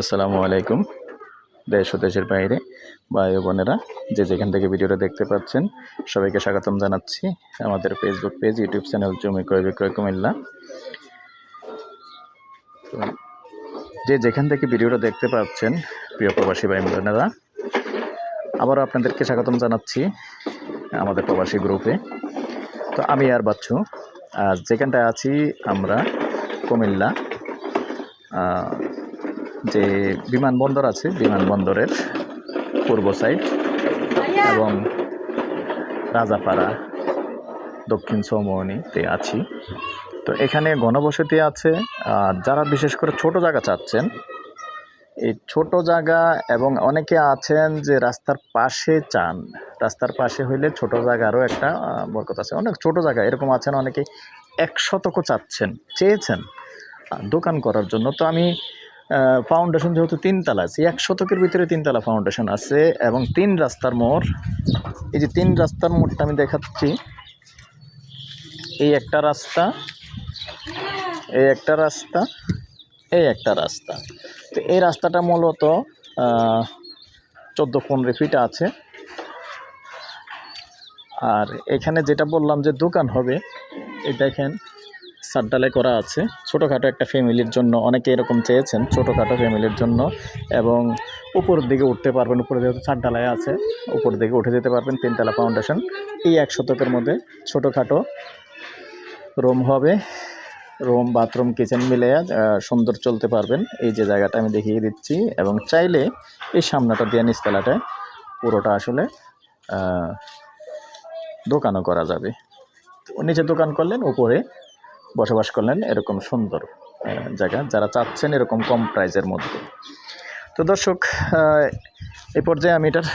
আসসালামু আলাইকুম। দেশ ও দেশের বাইরে ভাই বোনেরা, যে যেখান থেকে ভিডিওটা দেখতে পাচ্ছেন, সবাইকে স্বাগতম জানাচ্ছি আমাদের ফেসবুক পেজ ইউটিউব চ্যানেল জমি ক্রয় বিক্রয় কুমিল্লা। যে যেখান থেকে ভিডিওটা দেখতে পাচ্ছেন, প্রিয় প্রবাসী ভাই বোনেরা, আবারও আপনাদেরকে স্বাগতম জানাচ্ছি আমাদের প্রবাসী গ্রুপে। তো, আমি আর বাচ্চু আর যেখানটায় আছি আমরা কুমিল্লা। যে বিমানবন্দর আছে, বিমানবন্দরের পূর্ব সাইড এবং রাজাপাড়া, দক্ষিণ চৌমনিতে আছি। তো এখানে ঘনবসতি আছে। যারা বিশেষ করে ছোট জায়গা চাচ্ছেন, এই ছোট জায়গা এবং অনেকে আছেন যে রাস্তার পাশে চান। রাস্তার পাশে হইলে ছোট জায়গারও একটা বরকত আছে। অনেক ছোট জায়গা, এরকম আছেন অনেকে এক শতকও চাচ্ছেন, চেয়েছেন দোকান করার জন্য। তো আমি ফাউন্ডেশন যেহেতু তিনতলা আছে, এক শতকের ভিতরে তিনতলা ফাউন্ডেশন আছে এবং তিন রাস্তার মোড়। এই যে তিন রাস্তার মোড়টা আমি দেখাচ্ছি। এই একটা রাস্তা, এই একটা রাস্তা, এই একটা রাস্তা। তো এই রাস্তাটা মূলত চোদ্দ পনেরো ফিট আছে। আর এখানে যেটা বললাম যে দোকান হবে, এই দেখেন সাতডালে করা আছে। ছোটোখাটো একটা ফ্যামিলির জন্য অনেকে এরকম চেয়েছেন, ছোটোখাটো ফ্যামিলির জন্য। এবং উপরের দিকে উঠতে পারবেন, উপরে যেহেতু চারডালায় আছে, উপর দিকে উঠে যেতে পারবেন তিনতলা ফাউন্ডেশন এই এক শতকের মধ্যে ছোটোখাটো রুম হবে। রুম, বাথরুম কিচেন মিলে সুন্দর চলতে পারবেন। এই যে জায়গাটা আমি দেখিয়ে দিচ্ছি। এবং চাইলে এই সামনাটা দিয়ে নিচতলাটায় পুরোটা আসলে দোকানও করা যাবে। নিচে দোকান করলেন, উপরে বসবাস করলেন এরকম সুন্দর জায়গা, যারা চাচ্ছেন এরকম কম প্রাইসের মধ্যে। তো দর্শক এই পর্যায়ে আমি এটার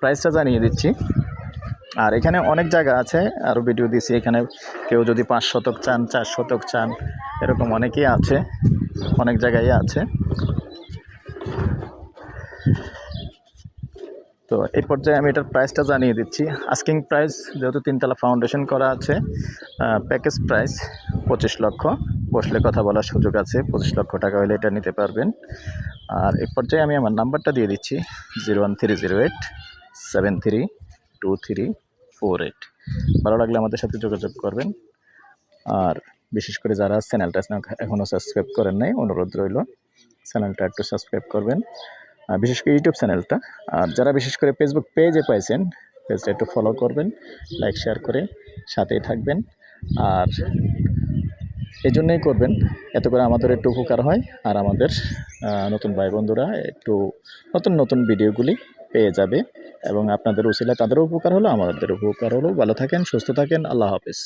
প্রাইসটা জানিয়ে দিচ্ছি। আর এখানে অনেক জায়গা আছে, আরও ভিডিও দিয়েছি এখানে কেউ যদি পাঁচ শতক চান, চার শতক চান, এরকম অনেকেই আছে, অনেক জায়গায় আছে। তো এই পর্যায়ে আমি এটার প্রাইসটা জানিয়ে দিচ্ছি। আস্কিং প্রাইস যেহেতু তিনতলা ফাউন্ডেশন করা আছে প্যাকেজ প্রাইস পঁচিশ লক্ষ। বসলে কথা বলার সুযোগ আছে, পঁচিশ লক্ষ টাকা হলে এটা নিতে পারবেন। আর এই পর্যায়ে আমি আমার নাম্বারটা দিয়ে দিচ্ছি, zero one three zero eight seven three two three four eight. ভালো লাগলে আমাদের সাথে যোগাযোগ করবেন। আর বিশেষ করে যারা চ্যানেলটা এখনও সাবস্ক্রাইব করেন নাই, অনুরোধ রইল চ্যানেলটা একটু সাবস্ক্রাইব করবেন। বিশেষ করে ইউটিউব চ্যানেলটা আর যারা বিশেষ করে ফেসবুক পেজে পাইছেন পেজটা একটু ফলো করবেন লাইক শেয়ার করে সাথেই থাকবেন। আর এই জন্যই করবেন, এত করে আমাদের একটু উপকার হয় আর আমাদের নতুন ভাই বন্ধুরা একটু নতুন নতুন ভিডিওগুলি পেয়ে যাবে এবং আপনাদের উচিলা তাদেরও উপকার হলো আমাদের উপকার হলো। ভালো থাকেন, সুস্থ থাকেন, আল্লাহ হাফিজ।